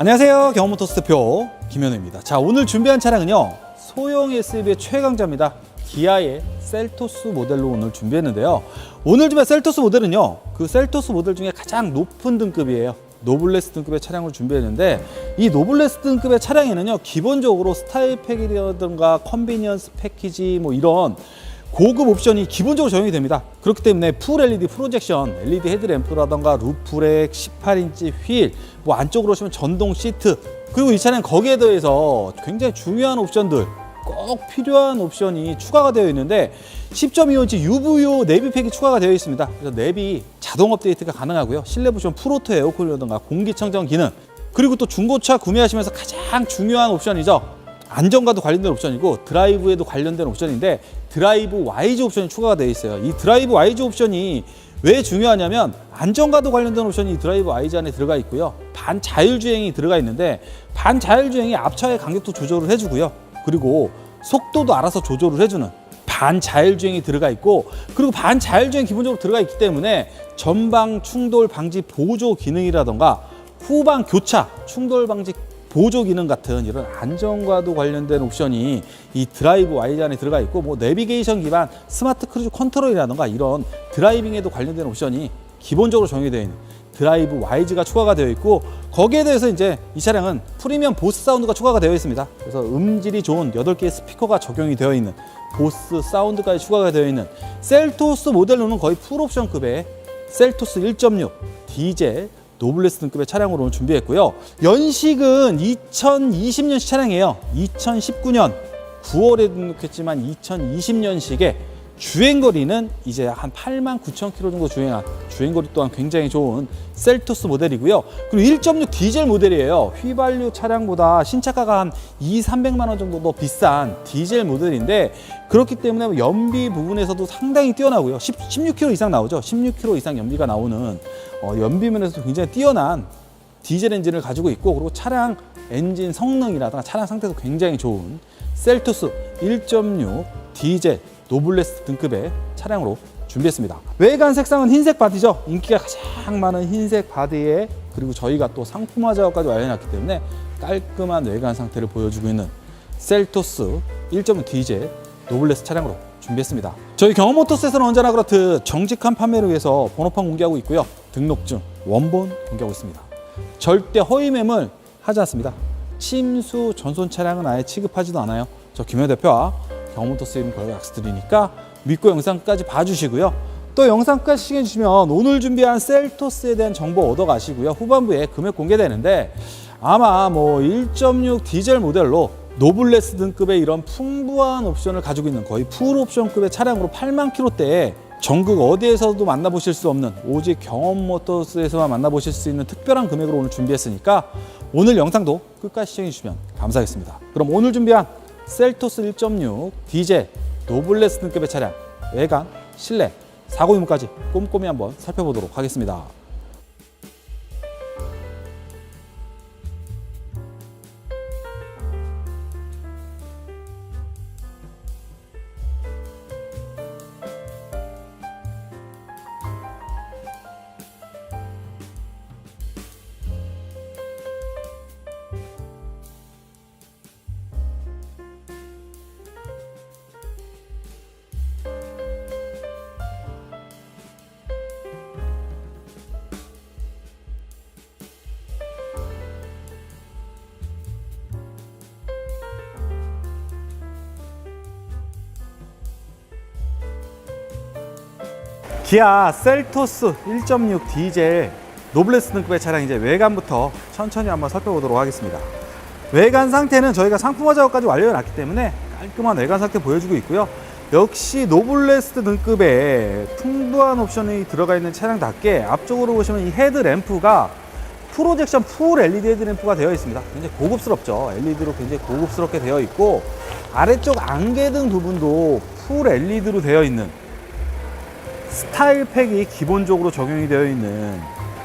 안녕하세요. 경험모터스 대표 김현우입니다. 자, 오늘 준비한 차량은요. 소형 SUV의 최강자입니다. 기아의 셀토스 모델로 오늘 준비했는데요. 오늘 준비한 셀토스 모델은요. 그 셀토스 모델 중에 가장 높은 등급이에요. 노블레스 등급의 차량을 준비했는데 이 노블레스 등급의 차량에는요. 기본적으로 스타일 팩이라든가 컨비니언스 패키지 뭐 이런 고급 옵션이 기본적으로 적용이 됩니다. 그렇기 때문에 풀 LED 프로젝션, LED 헤드램프라던가 루프렉, 18인치 휠, 뭐 안쪽으로 오시면 전동 시트, 그리고 이 차량 거기에 더해서 굉장히 중요한 옵션들, 꼭 필요한 옵션이 추가가 되어 있는데 10.25인치 UVO 내비팩이 추가가 되어 있습니다. 그래서 내비 자동 업데이트가 가능하고요. 실내 부션 프로토 에어컨이라던가 공기청정 기능, 그리고 또 중고차 구매하시면서 가장 중요한 옵션이죠. 안전과도 관련된 옵션이고 드라이브에도 관련된 옵션인데 드라이브 와이즈 옵션이 추가가 되어 있어요. 이 드라이브 와이즈 옵션이 왜 중요하냐면 안전과도 관련된 옵션이 이 드라이브 와이즈 안에 들어가 있고요. 반자율주행이 들어가 있는데 반자율주행이 앞차의 간격도 조절을 해주고요. 그리고 속도도 알아서 조절을 해주는 반자율주행이 들어가 있고 그리고 반자율주행 기본적으로 들어가 있기 때문에 전방 충돌 방지 보조 기능이라던가 후방 교차 충돌 방지 보조 기능 같은 이런 안전과도 관련된 옵션이 이 드라이브 와이즈 안에 들어가 있고 뭐 내비게이션 기반 스마트 크루즈 컨트롤이라던가 이런 드라이빙에도 관련된 옵션이 기본적으로 적용이 되어 있는 드라이브 와이즈가 추가가 되어 있고 거기에 대해서 이제 이 차량은 프리미엄 보스 사운드가 추가가 되어 있습니다. 그래서 음질이 좋은 8개의 스피커가 적용이 되어 있는 보스 사운드까지 추가가 되어 있는 셀토스 모델로는 거의 풀옵션급의 셀토스 1.6 디젤 노블레스 등급의 차량으로 오늘 준비했고요. 연식은 2020년식 차량이에요. 2019년 9월에 등록했지만 2020년식에 주행거리는 이제 한 8만 9천 킬로 정도 주행한 주행거리 또한 굉장히 좋은 셀토스 모델이고요. 그리고 1.6 디젤 모델이에요. 휘발유 차량보다 신차가가 한 2, 300만 원 정도 더 비싼 디젤 모델인데 그렇기 때문에 연비 부분에서도 상당히 뛰어나고요. 10, 16km 이상 나오죠. 16km 이상 연비가 나오는 어, 연비면에서도 굉장히 뛰어난 디젤 엔진을 가지고 있고 그리고 차량 엔진 성능이라든가 차량 상태도 굉장히 좋은 셀토스 1.6 디젤 노블레스 등급의 차량으로 준비했습니다. 외관 색상은 흰색 바디죠. 인기가 가장 많은 흰색 바디에 그리고 저희가 또 상품화 작업까지 완료해놨기 때문에 깔끔한 외관 상태를 보여주고 있는 셀토스 1.6 디젤 노블레스 차량으로 준비했습니다. 저희 경험모터스에서는 언제나 그렇듯 정직한 판매를 위해서 번호판 공개하고 있고요. 등록증, 원본 공개하고 있습니다. 절대 허위 매물 하지 않습니다. 침수 전손 차량은 아예 취급하지도 않아요. 저 김현 대표와 경험모터스 이름 걸고 약속드리니까 믿고 영상까지 봐주시고요. 또 영상까지 시청해주시면 오늘 준비한 셀토스에 대한 정보 얻어가시고요. 후반부에 금액 공개되는데 아마 뭐 1.6 디젤 모델로 노블레스 등급의 이런 풍부한 옵션을 가지고 있는 거의 풀 옵션급의 차량으로 8만 킬로대에 전국 어디에서도 만나보실 수 없는 오직 경험 모터스에서만 만나보실 수 있는 특별한 금액으로 오늘 준비했으니까 오늘 영상도 끝까지 시청해 주시면 감사하겠습니다. 그럼 오늘 준비한 셀토스 1.6 디젤 노블레스 등급의 차량 외관, 실내, 사고 유무까지 꼼꼼히 한번 살펴보도록 하겠습니다. 기아 셀토스 1.6 디젤 노블레스 등급의 차량 이제 외관부터 천천히 한번 살펴보도록 하겠습니다. 외관 상태는 저희가 상품화 작업까지 완료해 놨기 때문에 깔끔한 외관 상태 보여주고 있고요. 역시 노블레스 등급의 풍부한 옵션이 들어가 있는 차량답게 앞쪽으로 보시면 이 헤드 램프가 프로젝션 풀 LED 헤드 램프가 되어 있습니다. 굉장히 고급스럽죠. LED로 굉장히 고급스럽게 되어 있고 아래쪽 안개등 부분도 풀 LED로 되어 있는 스타일 팩이 기본적으로 적용이 되어 있는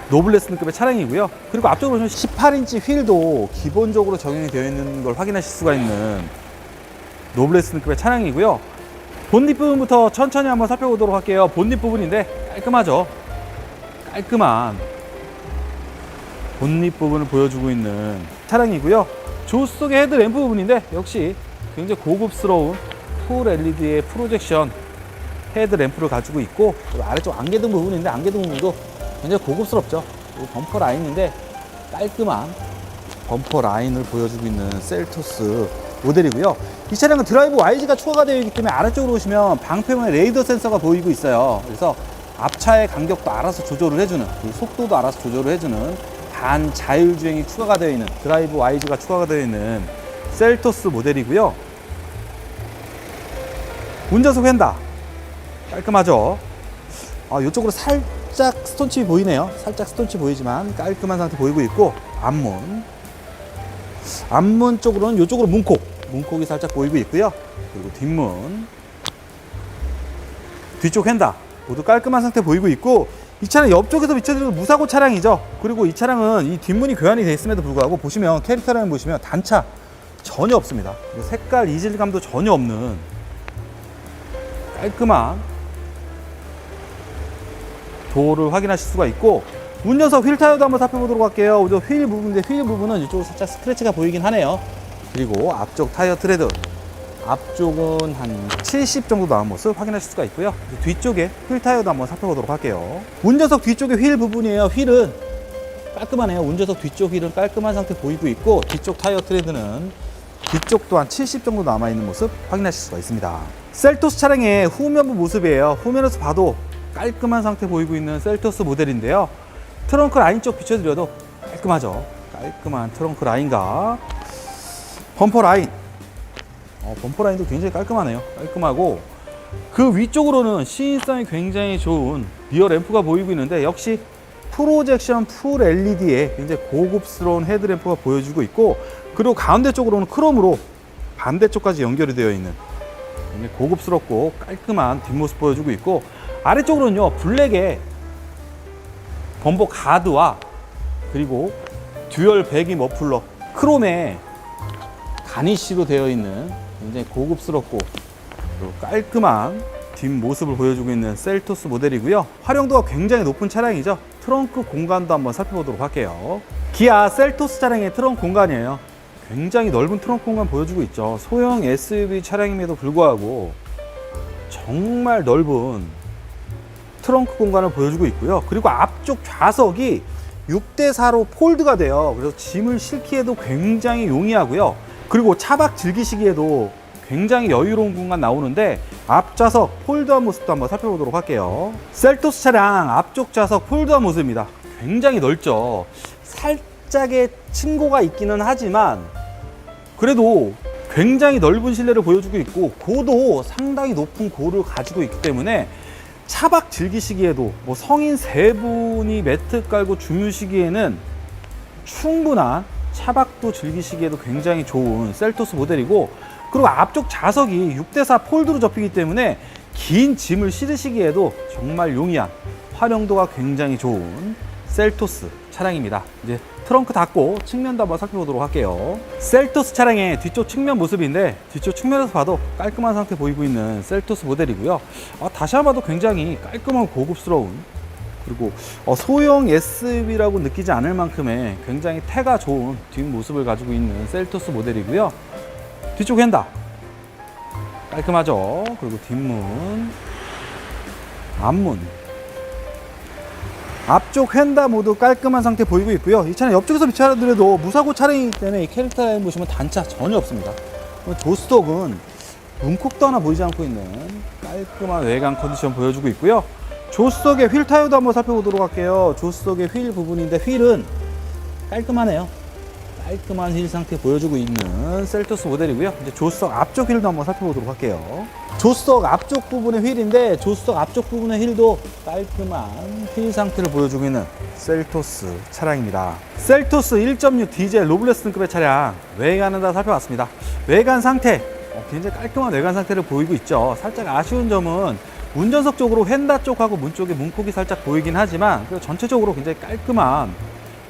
노블레스 등급의 차량이고요. 그리고 앞쪽으로 보시면 18인치 휠도 기본적으로 적용이 되어 있는 걸 확인하실 수가 있는 노블레스 등급의 차량이고요. 본닛 부분부터 천천히 한번 살펴보도록 할게요. 본닛 부분인데 깔끔하죠. 깔끔한 본닛 부분을 보여주고 있는 차량이고요. 조수석의 헤드램프 부분인데 역시 굉장히 고급스러운 풀 LED의 프로젝션 헤드 램프를 가지고 있고 또 아래쪽 안개등 부분인데 안개등 부분도 굉장히 고급스럽죠. 범퍼 라인인데 깔끔한 범퍼 라인을 보여주고 있는 셀토스 모델이고요. 이 차량은 드라이브 YG가 추가가 되어 있기 때문에 아래쪽으로 오시면 방패문에 레이더 센서가 보이고 있어요. 그래서 앞차의 간격도 알아서 조절을 해주는 속도도 알아서 조절을 해주는 단 자율주행이 추가가 되어 있는 드라이브 YG가 추가가 되어 있는 셀토스 모델이고요. 운전석 휀다 깔끔하죠. 아, 이쪽으로 살짝 스톤칩이 보이네요. 살짝 스톤칩 보이지만 깔끔한 상태 보이고 있고 앞문 앞문 쪽으로는 이쪽으로 문콕 문콕이 살짝 보이고 있고요. 그리고 뒷문 뒤쪽 휀다 모두 깔끔한 상태 보이고 있고 이 차량 옆쪽에서 비춰드리는 무사고 차량이죠. 그리고 이 차량은 이 뒷문이 교환이 되어 있음에도 불구하고 보시면 캐릭터라인 보시면 단차 전혀 없습니다. 색깔 이질감도 전혀 없는 깔끔한 도어를 확인하실 수가 있고 운전석 휠 타이어도 한번 살펴보도록 할게요. 우선 휠 부분인데 휠 부분은 이쪽으로 살짝 스크래치가 보이긴 하네요. 그리고 앞쪽 타이어 트레드 앞쪽은 한 70 정도 나온 모습 확인하실 수가 있고요. 뒤쪽에 휠 타이어도 한번 살펴보도록 할게요. 운전석 뒤쪽에 휠 부분이에요. 휠은 깔끔하네요. 운전석 뒤쪽 휠은 깔끔한 상태 보이고 있고 뒤쪽 타이어 트레드는 뒤쪽도 한70 정도 남아 있는 모습 확인하실 수가 있습니다. 셀토스 차량의 후면부 모습이에요. 후면에서 봐도 깔끔한 상태 보이고 있는 셀토스 모델인데요. 트렁크 라인 쪽 비춰드려도 깔끔하죠. 깔끔한 트렁크 라인과 범퍼 라인. 어, 범퍼 라인도 굉장히 깔끔하네요. 깔끔하고 그 위쪽으로는 시인성이 굉장히 좋은 리어 램프가 보이고 있는데 역시 프로젝션 풀 LED에 굉장히 고급스러운 헤드램프가 보여주고 있고 그리고 가운데 쪽으로는 크롬으로 반대쪽까지 연결이 되어 있는 굉장히 고급스럽고 깔끔한 뒷모습 보여주고 있고 아래쪽으로는요 블랙의 범버 가드와 그리고 듀얼 배기 머플러 크롬에 가니쉬로 되어 있는 굉장히 고급스럽고 깔끔한 뒷모습을 보여주고 있는 셀토스 모델이고요. 활용도가 굉장히 높은 차량이죠. 트렁크 공간도 한번 살펴보도록 할게요. 기아 셀토스 차량의 트렁크 공간이에요. 굉장히 넓은 트렁크 공간 보여주고 있죠. 소형 SUV 차량임에도 불구하고 정말 넓은 트렁크 공간을 보여주고 있고요. 그리고 앞쪽 좌석이 6대4로 폴드가 돼요. 그래서 짐을 싣기에도 굉장히 용이하고요. 그리고 차박 즐기시기에도 굉장히 여유로운 공간 나오는데 앞좌석 폴드한 모습도 한번 살펴보도록 할게요. 셀토스 차량 앞쪽 좌석 폴드한 모습입니다. 굉장히 넓죠. 살짝의 층고가 있기는 하지만 그래도 굉장히 넓은 실내를 보여주고 있고 고도 상당히 높은 고를 가지고 있기 때문에 차박 즐기시기에도 뭐 성인 세 분이 매트 깔고 주무시기에는 충분한 차박도 즐기시기에도 굉장히 좋은 셀토스 모델이고 그리고 앞쪽 좌석이 6대4 폴드로 접히기 때문에 긴 짐을 실으시기에도 정말 용이한 활용도가 굉장히 좋은 셀토스 차량입니다. 이제 트렁크 닫고 측면도 한번 살펴보도록 할게요. 셀토스 차량의 뒤쪽 측면 모습인데 뒤쪽 측면에서 봐도 깔끔한 상태 보이고 있는 셀토스 모델이고요. 아, 다시 한번 봐도 굉장히 깔끔하고 고급스러운 그리고 어, 소형 SUV라고 느끼지 않을 만큼의 굉장히 태가 좋은 뒷모습을 가지고 있는 셀토스 모델이고요. 뒤쪽 핸다 깔끔하죠. 그리고 뒷문, 앞문, 앞쪽 휀다 모두 깔끔한 상태 보이고 있고요. 이 차량 옆쪽에서 비춰드려도 무사고 차량이기 때문에 이 캐릭터 라인 보시면 단차 전혀 없습니다. 조스톡은 문콕도 하나 보이지 않고 있는 깔끔한 외관 컨디션 보여주고 있고요. 조수석의 휠 타이어도 한번 살펴보도록 할게요. 조수석의 휠 부분인데 휠은 깔끔하네요. 깔끔한 휠 상태 보여주고 있는 셀토스 모델이고요. 이제 조수석 앞쪽 휠도 한번 살펴보도록 할게요. 조수석 앞쪽 부분의 휠인데 조수석 앞쪽 부분의 휠도 깔끔한 휠 상태를 보여주고 있는 셀토스 차량입니다. 셀토스 1.6 디젤 로블레스 등급의 차량 외관은 다 살펴봤습니다. 외관 상태 어, 굉장히 깔끔한 외관 상태를 보이고 있죠. 살짝 아쉬운 점은 운전석 쪽으로 휀다 쪽하고 문 쪽에 문콕이 살짝 보이긴 하지만 전체적으로 굉장히 깔끔한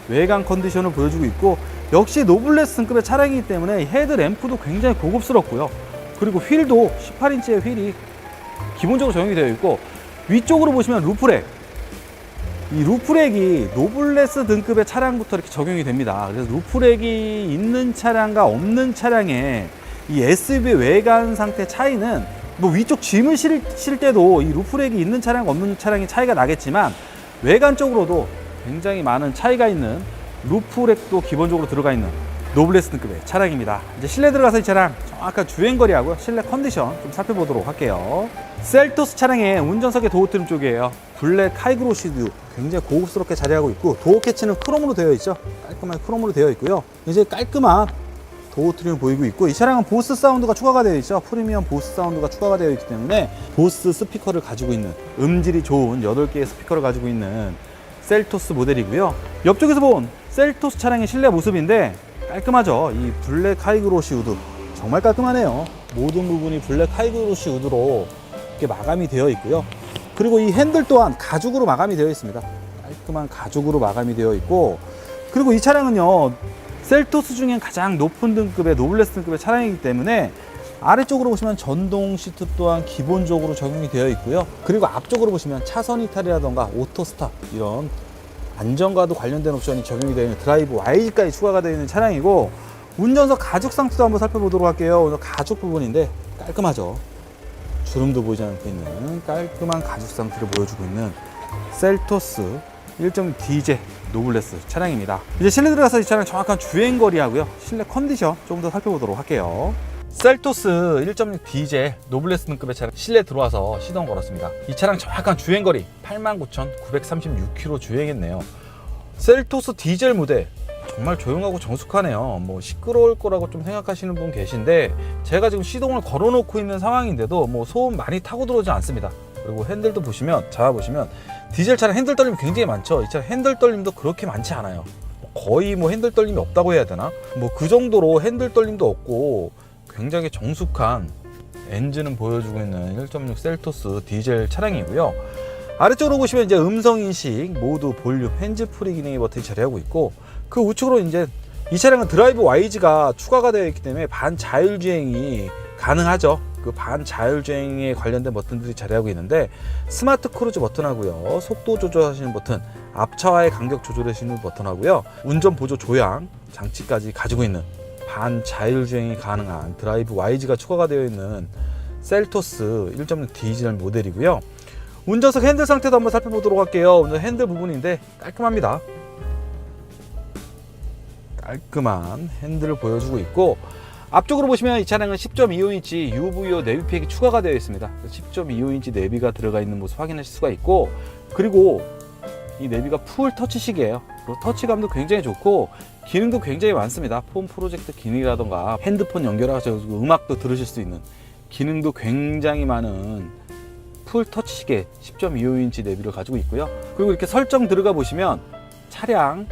외관 컨디션을 보여주고 있고 역시 노블레스 등급의 차량이기 때문에 헤드 램프도 굉장히 고급스럽고요. 그리고 휠도 18인치의 휠이 기본적으로 적용이 되어 있고 위쪽으로 보시면 루프렉 이 루프렉이 노블레스 등급의 차량부터 이렇게 적용이 됩니다. 그래서 루프렉이 있는 차량과 없는 차량의 이 SUV 외관 상태 차이는 뭐 위쪽 짐을 실, 실 때도 이 루프렉이 있는 차량 없는 차량의 차이가 나겠지만 외관적으로도 굉장히 많은 차이가 있는 루프렉도 기본적으로 들어가 있는 노블레스 등급의 차량입니다. 이제 실내 들어가서 이 차량 정확한 주행거리하고요. 실내 컨디션 좀 살펴보도록 할게요. 셀토스 차량의 운전석의 도어 트림 쪽이에요. 블랙 하이그로 시드 굉장히 고급스럽게 자리하고 있고 도어 캐치는 크롬으로 되어 있죠. 깔끔하게 크롬으로 되어 있고요. 이제 깔끔한 도어 트림을 보이고 있고 이 차량은 보스 사운드가 추가가 되어 있죠. 프리미엄 보스 사운드가 추가가 되어 있기 때문에 보스 스피커를 가지고 있는 음질이 좋은 8개의 스피커를 가지고 있는 셀토스 모델이고요. 옆쪽에서 본 셀토스 차량의 실내 모습인데 깔끔하죠. 이 블랙 하이그로시 우드 정말 깔끔하네요. 모든 부분이 블랙 하이그로시 우드로 이렇게 마감이 되어 있고요. 그리고 이 핸들 또한 가죽으로 마감이 되어 있습니다. 깔끔한 가죽으로 마감이 되어 있고 그리고 이 차량은요 셀토스 중엔 가장 높은 등급의 노블레스 등급의 차량이기 때문에 아래쪽으로 보시면 전동 시트 또한 기본적으로 적용이 되어 있고요. 그리고 앞쪽으로 보시면 차선 이탈이라던가 오토 스탑 이런 안전과도 관련된 옵션이 적용이 되어 있는 드라이브 YG까지 추가가 되어 있는 차량이고 운전석 가죽 상태도 한번 살펴보도록 할게요. 오늘 가죽 부분인데 깔끔하죠. 주름도 보이지 않고 있는 깔끔한 가죽 상태를 보여주고 있는 셀토스 1.6 디젤 노블레스 차량입니다. 이제 실내 들어가서 이 차량 정확한 주행 거리하고요. 실내 컨디션 조금 더 살펴보도록 할게요. 셀토스 1.6 디젤 노블레스 등급의 차량 실내 들어와서 시동 걸었습니다. 이 차량 정확한 주행 거리 89,936km 주행했네요. 셀토스 디젤 모델 정말 조용하고 정숙하네요. 뭐 시끄러울 거라고 좀 생각하시는 분 계신데 제가 지금 시동을 걸어놓고 있는 상황인데도 뭐 소음 많이 타고 들어오지 않습니다. 그리고 핸들도 보시면 잡아보시면 디젤 차량 핸들 떨림 굉장히 많죠. 이 차량 핸들 떨림도 그렇게 많지 않아요. 거의 뭐 핸들 떨림이 없다고 해야 되나? 뭐 그 정도로 핸들 떨림도 없고 굉장히 정숙한 엔진은 보여주고 있는 1.6 셀토스 디젤 차량이고요. 아래쪽으로 보시면 이제 음성 인식, 모드, 볼륨, 핸즈 프리 기능이 버튼이 자리하고 있고 그 우측으로 이제 이 차량은 드라이브 YG가 추가가 되어 있기 때문에 반 자율 주행이 가능하죠. 그 반 자율 주행에 관련된 버튼들이 자리하고 있는데 스마트 크루즈 버튼하고요. 속도 조절하시는 버튼, 앞차와의 간격 조절하시는 버튼하고요. 운전 보조 조향 장치까지 가지고 있는 반 자율 주행이 가능한 드라이브 YG가 추가가 되어 있는 셀토스 1.6 디젤 모델이고요. 운전석 핸들 상태도 한번 살펴보도록 할게요. 오늘 핸들 부분인데 깔끔합니다. 깔끔한 핸들을 보여주고 있고 앞쪽으로 보시면 이 차량은 10.25인치 UVO 내비팩이 추가가 되어 있습니다. 10.25인치 내비가 들어가 있는 모습 확인하실 수가 있고 그리고 이 내비가 풀 터치식이에요. 터치감도 굉장히 좋고 기능도 굉장히 많습니다. 폰 프로젝트 기능이라던가 핸드폰 연결하셔서 음악도 들으실 수 있는 기능도 굉장히 많은 풀 터치식의 10.25인치 내비를 가지고 있고요. 그리고 이렇게 설정 들어가 보시면 차량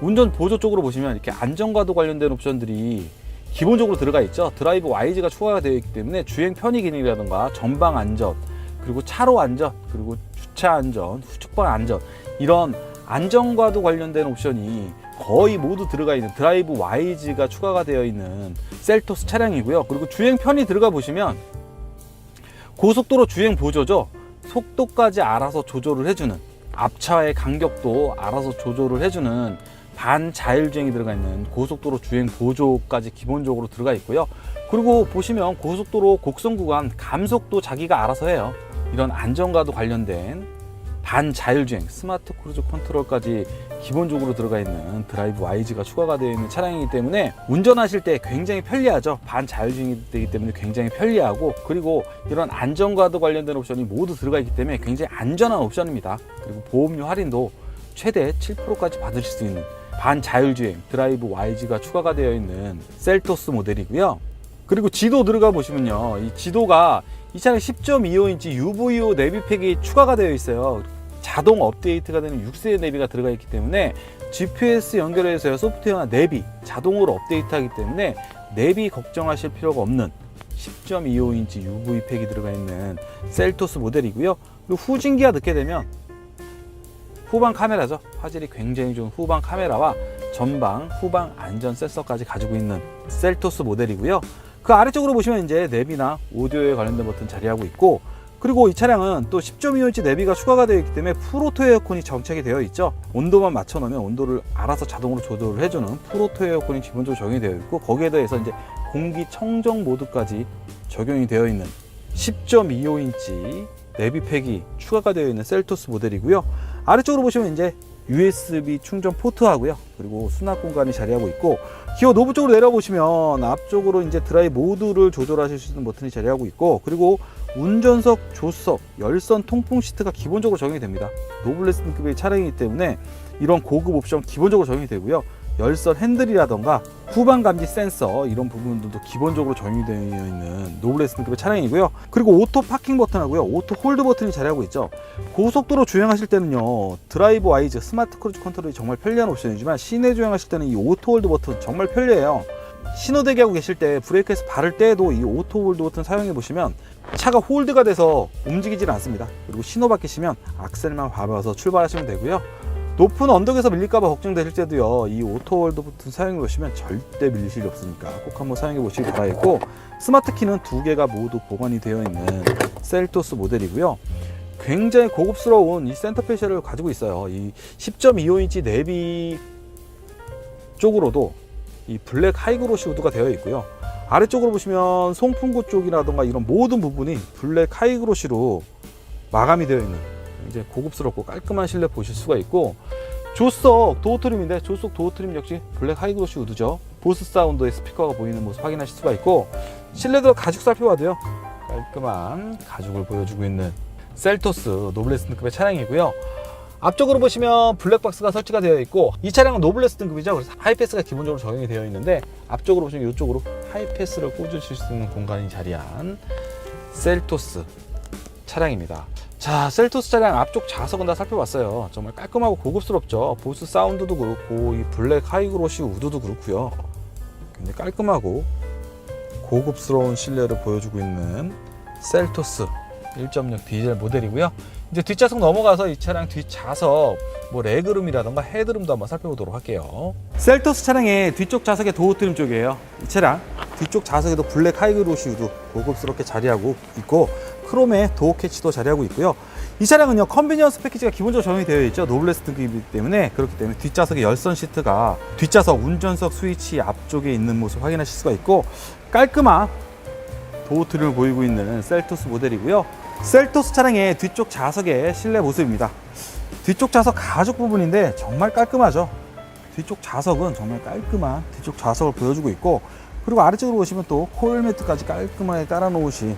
운전 보조 쪽으로 보시면 이렇게 안전과도 관련된 옵션들이 기본적으로 들어가 있죠. 드라이브 YG가 추가가 되어 있기 때문에 주행 편의 기능이라든가 전방 안전, 그리고 차로 안전, 그리고 주차 안전, 후측방 안전 이런 안전과도 관련된 옵션이 거의 모두 들어가 있는 드라이브 YG가 추가가 되어 있는 셀토스 차량이고요. 그리고 주행 편의 들어가 보시면 고속도로 주행 보조죠. 속도까지 알아서 조절을 해주는 앞차의 간격도 알아서 조절을 해주는 반자율주행이 들어가 있는 고속도로 주행 보조까지 기본적으로 들어가 있고요. 그리고 보시면 고속도로 곡선 구간 감속도 자기가 알아서 해요. 이런 안전과도 관련된 반자율주행 스마트 크루즈 컨트롤까지 기본적으로 들어가 있는 드라이브 YG가 추가가 되어 있는 차량이기 때문에 운전하실 때 굉장히 편리하죠. 반자율주행이 되기 때문에 굉장히 편리하고 그리고 이런 안전과도 관련된 옵션이 모두 들어가 있기 때문에 굉장히 안전한 옵션입니다. 그리고 보험료 할인도 최대 7%까지 받으실 수 있는 반자율주행 드라이브 YG가 추가가 되어 있는 셀토스 모델이고요. 그리고 지도 들어가 보시면요. 이 지도가 이 차량 10.25인치 UVO 내비팩이 추가가 되어 있어요. 자동 업데이트가 되는 6세 내비가 들어가 있기 때문에 GPS 연결해서 소프트웨어나 내비 자동으로 업데이트하기 때문에 내비 걱정하실 필요가 없는 10.25인치 UV 팩이 들어가 있는 셀토스 모델이고요. 그리고 후진기가 넣게 되면 후방 카메라죠. 화질이 굉장히 좋은 후방 카메라와 전방 후방 안전 센서까지 가지고 있는 셀토스 모델이고요. 그 아래쪽으로 보시면 이제 내비나 오디오에 관련된 버튼 자리하고 있고 그리고 이 차량은 또 10.25인치 내비가 추가가 되어 있기 때문에 풀오토 에어컨이 정착이 되어 있죠. 온도만 맞춰 놓으면 온도를 알아서 자동으로 조절을 해주는 풀오토 에어컨이 기본적으로 적용이 되어 있고 거기에 대해서 이제 공기 청정 모드까지 적용이 되어 있는 10.25인치 내비팩이 추가가 되어 있는 셀토스 모델이고요. 아래쪽으로 보시면 이제 USB 충전 포트하고요. 그리고 수납 공간이 자리하고 있고 기어 노브 쪽으로 내려 보시면 앞쪽으로 이제 드라이 모드를 조절하실 수 있는 버튼이 자리하고 있고 그리고 운전석, 조수석, 열선 통풍 시트가 기본적으로 적용이 됩니다. 노블레스 등급의 차량이기 때문에 이런 고급 옵션 기본적으로 적용이 되고요. 열선 핸들이라던가 후방 감지 센서 이런 부분들도 기본적으로 적용이 되어 있는 노블레스 등급의 차량이고요. 그리고 오토 파킹 버튼하고요. 오토 홀드 버튼이 자리하고 있죠. 고속도로 주행하실 때는요. 드라이브 와이즈 스마트 크루즈 컨트롤이 정말 편리한 옵션이지만 시내 주행하실 때는 이 오토 홀드 버튼 정말 편리해요. 신호 대기하고 계실 때 브레이크에서 발을 떼도 이 오토 홀드 버튼 사용해 보시면 차가 홀드가 돼서 움직이질 않습니다. 그리고 신호 바뀌시면 악셀만 밟아서 출발하시면 되고요. 높은 언덕에서 밀릴까봐 걱정되실 때도요, 이 오토 홀드 버튼 사용해 보시면 절대 밀릴 일이 없으니까 꼭 한번 사용해 보시기 바라겠고, 스마트 키는 두 개가 모두 보관이 되어 있는 셀토스 모델이고요. 굉장히 고급스러운 이 센터 페시를 가지고 있어요. 이 10.25인치 내비 쪽으로도 이 블랙 하이그로시 우드가 되어 있고요. 아래쪽으로 보시면 송풍구 쪽이라던가 이런 모든 부분이 블랙 하이그로시로 마감이 되어 있는 이제 고급스럽고 깔끔한 실내 보실 수가 있고 조수석 도어 트림인데 조수석 도어 트림 역시 블랙 하이그로시 우드죠. 보스 사운드의 스피커가 보이는 모습 확인하실 수가 있고 실내도 가죽 살펴봐도요. 깔끔한 가죽을 보여주고 있는 셀토스 노블레스 등급의 차량이고요. 앞쪽으로 보시면 블랙박스가 설치가 되어 있고 이 차량은 노블레스 등급이죠. 그래서 하이패스가 기본적으로 적용이 되어 있는데 앞쪽으로 보시면 이쪽으로 하이패스를 꽂으실 수 있는 공간이 자리한 셀토스 차량입니다. 자, 셀토스 차량 앞쪽 좌석은 다 살펴봤어요. 정말 깔끔하고 고급스럽죠. 보스 사운드도 그렇고 이 블랙 하이그로시 우드도 그렇고요. 굉장히 깔끔하고 고급스러운 실내를 보여주고 있는 셀토스 1.6 디젤 모델이고요. 이제 뒷좌석 넘어가서 이 차량 뒷좌석 뭐 레그룸이라던가 헤드룸도 한번 살펴보도록 할게요. 셀토스 차량의 뒤쪽 좌석의 도어 트림 쪽이에요. 이 차량 뒤쪽 좌석에도 블랙 하이그로시 우드 고급스럽게 자리하고 있고 크롬의 도어 캐치도 자리하고 있고요. 이 차량은요 컨비니언스 패키지가 기본적으로 적용이 되어 있죠 노블레스 등급이기 때문에 그렇기 때문에 뒷좌석의 열선 시트가 뒷좌석 운전석 스위치 앞쪽에 있는 모습 확인하실 수가 있고 깔끔한 도어 트림을 보이고 있는 셀토스 모델이고요. 셀토스 차량의 뒤쪽 좌석의 실내 모습입니다. 뒤쪽 좌석 가죽 부분인데 정말 깔끔하죠. 뒤쪽 좌석은 정말 깔끔한 뒤쪽 좌석을 보여주고 있고 그리고 아래쪽으로 보시면 또 코일 매트까지 깔끔하게 깔아 놓으신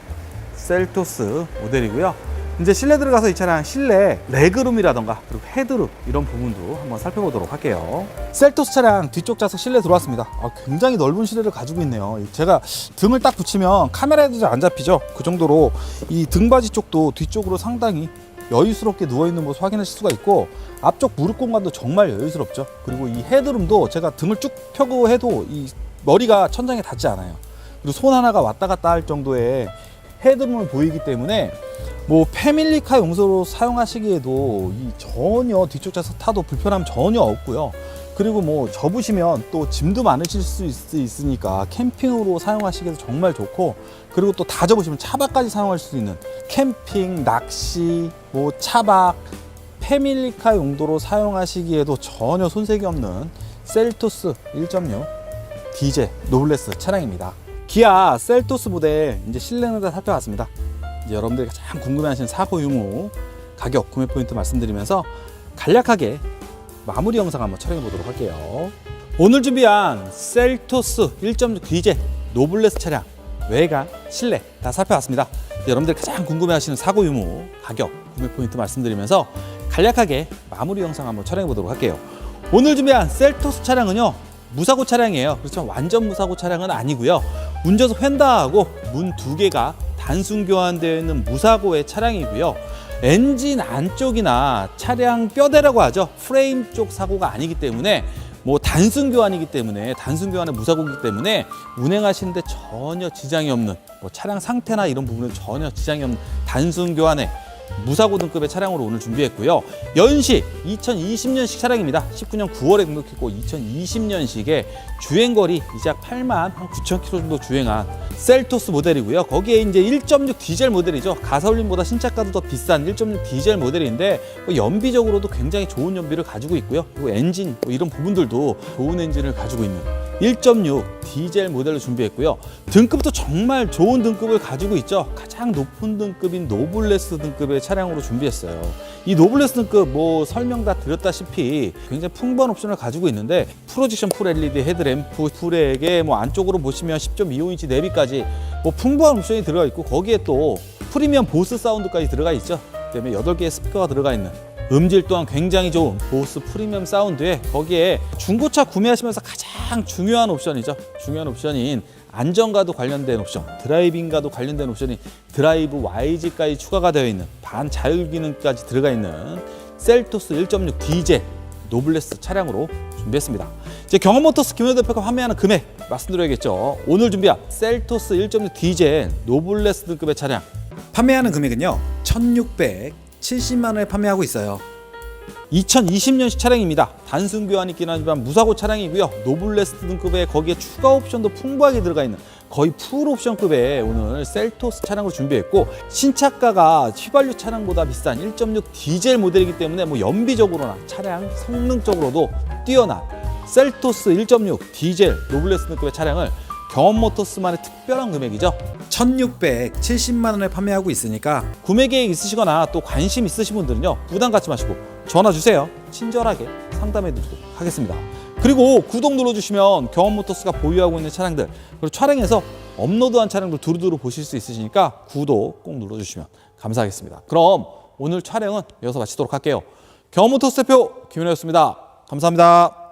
셀토스 모델이고요. 이제 실내 들어가서 이 차량 실내 레그룸이라던가 그리고 헤드룸 이런 부분도 한번 살펴보도록 할게요. 셀토스 차량 뒤쪽 좌석 실내 들어왔습니다. 아, 굉장히 넓은 실내를 가지고 있네요. 제가 등을 딱 붙이면 카메라에도 잘 안 잡히죠. 그 정도로 이 등받이 쪽도 뒤쪽으로 상당히 여유스럽게 누워 있는 모습 확인하실 수가 있고 앞쪽 무릎 공간도 정말 여유스럽죠. 그리고 이 헤드룸도 제가 등을 쭉 펴고 해도 이 머리가 천장에 닿지 않아요. 그리고 손 하나가 왔다 갔다 할 정도의 헤드룸을 보이기 때문에 뭐 패밀리카 용도로 사용하시기에도 이 전혀 뒤쪽 좌석 타도 불편함 전혀 없고요. 그리고 뭐 접으시면 또 짐도 많으실 수 있, 있으니까 캠핑으로 사용하시기에도 정말 좋고 그리고 또 다 접으시면 차박까지 사용할 수 있는 캠핑, 낚시, 뭐 차박, 패밀리카 용도로 사용하시기에도 전혀 손색이 없는 셀토스 1.6 디젤 노블레스 차량입니다. 기아 셀토스 모델 이제 실내는 다 살펴봤습니다. 이제 여러분들이 가장 궁금해하시는 사고 유무 가격 구매 포인트 말씀드리면서 간략하게 마무리 영상 한번 촬영해 보도록 할게요. 오늘 준비한 셀토스 1.6 디젤 노블레스 차량 외관, 실내 다 살펴봤습니다. 여러분들 가장 궁금해하시는 사고 유무 가격 구매 포인트 말씀드리면서 간략하게 마무리 영상 한번 촬영해 보도록 할게요. 오늘 준비한 셀토스 차량은요 무사고 차량이에요. 그렇지만 완전 무사고 차량은 아니고요. 운전석 휀다하고 문 두 개가 단순 교환되어 있는 무사고의 차량이고요. 엔진 안쪽이나 차량 뼈대라고 하죠. 프레임 쪽 사고가 아니기 때문에 뭐 단순 교환이기 때문에 단순 교환의 무사고이기 때문에 운행하시는데 전혀 지장이 없는 뭐 차량 상태나 이런 부분은 전혀 지장이 없는 단순 교환의 무사고 등급의 차량으로 오늘 준비했고요. 연식 2020년식 차량입니다. 19년 9월에 등록했고 2020년식에 주행거리 이제 약 8만 한 9천 킬로 정도 주행한 셀토스 모델이고요. 거기에 이제 1.6 디젤 모델이죠. 가솔린보다 신차가도 더 비싼 1.6 디젤 모델인데 뭐 연비적으로도 굉장히 좋은 연비를 가지고 있고요. 그리고 엔진 뭐 이런 부분들도 좋은 엔진을 가지고 있는 1.6 디젤 모델로 준비했고요. 등급도 정말 좋은 등급을 가지고 있죠. 가장 높은 등급인 노블레스 등급의 차량으로 준비했어요. 이 노블레스 등급 뭐 설명 다 드렸다시피 굉장히 풍부한 옵션을 가지고 있는데 프로젝션 풀 LED 헤드램프 풀에게 뭐 안쪽으로 보시면 10.25인치 내비까지 뭐 풍부한 옵션이 들어가 있고 거기에 또 프리미엄 보스 사운드까지 들어가 있죠. 그다음에 8개의 스피커가 들어가 있는 음질 또한 굉장히 좋은 보스 프리미엄 사운드에 거기에 중고차 구매하시면서 가장 중요한 옵션이죠. 중요한 옵션인 안전과도 관련된 옵션, 드라이빙과도 관련된 옵션이 드라이브 YG까지 추가가 되어 있는 반자율 기능까지 들어가 있는 셀토스 1.6 디젤 노블레스 차량으로 준비했습니다. 이제 경험모터스 김현 대표가 판매하는 금액 말씀드려야겠죠. 오늘 준비한 셀토스 1.6 디젤 노블레스 등급의 차량 판매하는 금액은요 1,670만 원에 판매하고 있어요. 2020년식 차량입니다. 단순 교환이 있긴 하지만 무사고 차량이고요. 노블레스 등급에 거기에 추가 옵션도 풍부하게 들어가 있는 거의 풀 옵션급의 오늘 셀토스 차량으로 준비했고 신차가가 휘발유 차량보다 비싼 1.6 디젤 모델이기 때문에 뭐 연비적으로나 차량 성능적으로도 뛰어난 셀토스 1.6 디젤 노블레스 등급의 차량을 경험 모터스만의 특별한 금액이죠. 1,670만 원에 판매하고 있으니까 구매 계획 있으시거나 또 관심 있으신 분들은요. 부담 갖지 마시고 전화 주세요. 친절하게 상담해 드리도록 하겠습니다. 그리고 구독 눌러 주시면 경험 모터스가 보유하고 있는 차량들 그리고 촬영해서 업로드한 차량들 두루두루 보실 수 있으시니까 구독 꼭 눌러 주시면 감사하겠습니다. 그럼 오늘 촬영은 여기서 마치도록 할게요. 경험 모터스 대표 김윤호였습니다. 감사합니다.